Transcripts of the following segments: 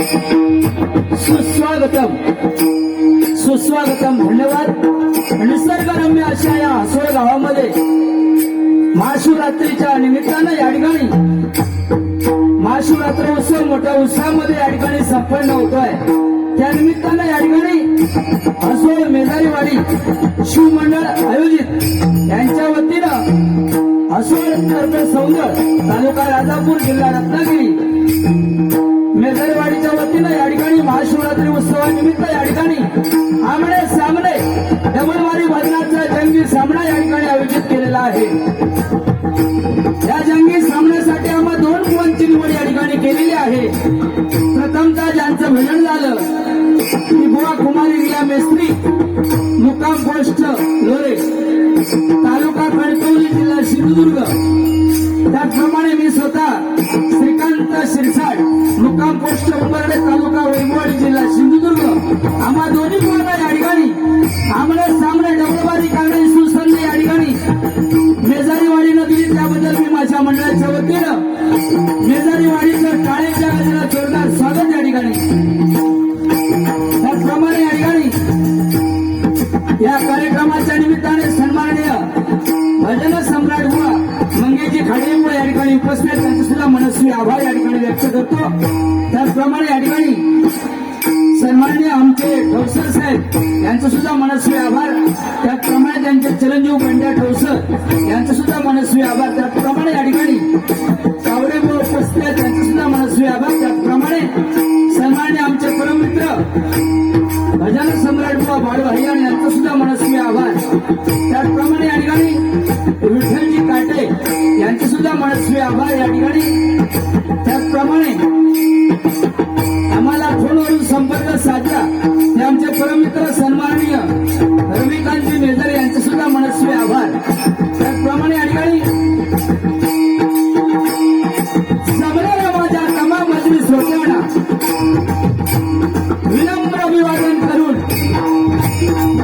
सुस्वागतम. सुस्वागतम धन्यवाद. निसर्गरम्य अशा या आसोळ गावामध्ये महाशिवरात्रीच्या निमित्तानं या ठिकाणी महाशिवरात्र उत्सव मोठ्या उत्साहामध्ये या ठिकाणी संपन्न होतोय. त्या निमित्तानं या ठिकाणी आसोळ मेधारीवाडी शिवमंडळ आयोजित यांच्या वतीनं आसोळ तर्फ सौंदर तालुका राजापूर जिल्हा रत्नागिरी वतीनं या ठिकाणी महाशिवरात्री उत्सवानिमित्त या ठिकाणी आमणे सामने डबलवारी भजनाचा जंगी सामना या ठिकाणी आयोजित केलेला आहे. या जंगी सामन्यासाठी आम्हा दोन मुलांची निवड या ठिकाणी केलेली आहे. प्रथमतः ज्यांचं भजन झालं की बुवा कुमारी रिया मेस्त्री मुक्काम पोस्ट लोरे तालुका कणकवली जिल्हा सिंधुदुर्ग. त्याचप्रमाणे मी स्वतः शिरसाट मुक्काम पोस्ट उंबरडे तालुका वैभववाडी जिल्हा सिंधुदुर्ग. आम्हा दोन्ही मुलांना या ठिकाणी आमने सामने डबलबारी करणारी सुसंध या ठिकाणी. मेजारीवाडीनं दिली त्याबद्दल मी माझ्या मंडळाच्या वतीनं मेजारीवाडीचं टाळेच्या गजरा जोरदार स्वागत या ठिकाणी. त्याचप्रमाणे या ठिकाणी या कार्यक्रम बुवा मंगेजी या ठिकाणी उपस्थित त्यांचे सुद्धा मनस्वी आभार या ठिकाणी व्यक्त करतो. त्याचप्रमाणे या ठिकाणी सन्माननीय आमचे ठोसर साहेब यांचे सुद्धा मनस्वी आभार. त्याचप्रमाणे त्यांचे चिरंजीव पंड्या ठोसर यांचे सुद्धा मनस्वी आभार. त्याचप्रमाणे या ठिकाणी कावडेमुळे उपस्थित आहेत. त्यांचे सुद्धा मनस्वी आभार. त्याचप्रमाणे सन्माननीय आमचे परममित्र भजन सम्राट बुवा बाळभाई आणि सुद्धा मनस्वी आभार. त्याचप्रमाणे या ठिकाणी मनस्वी आभार या ठिकाणी. त्याचप्रमाणे आम्हाला फोनवरून संपर्क साधला. ते आमचे परमित्र सन्माननीय रविकांतजी मेजर यांचे सुद्धा मनस्वी आभार. त्याचप्रमाणे या ठिकाणी समोर माझ्या तमाम मजली श्रोत्यांना विनम्र अभिवादन करून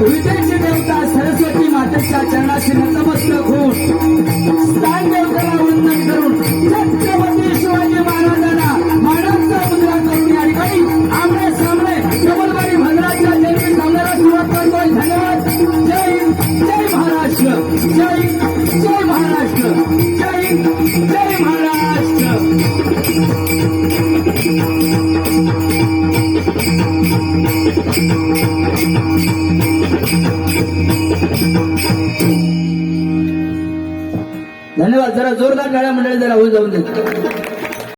विजयची देवता सरस्वती मातेच्या चरणाशी धन्यवाद. जरा जोरदार गाड्या मंडळी जरा होऊन जाऊन देत.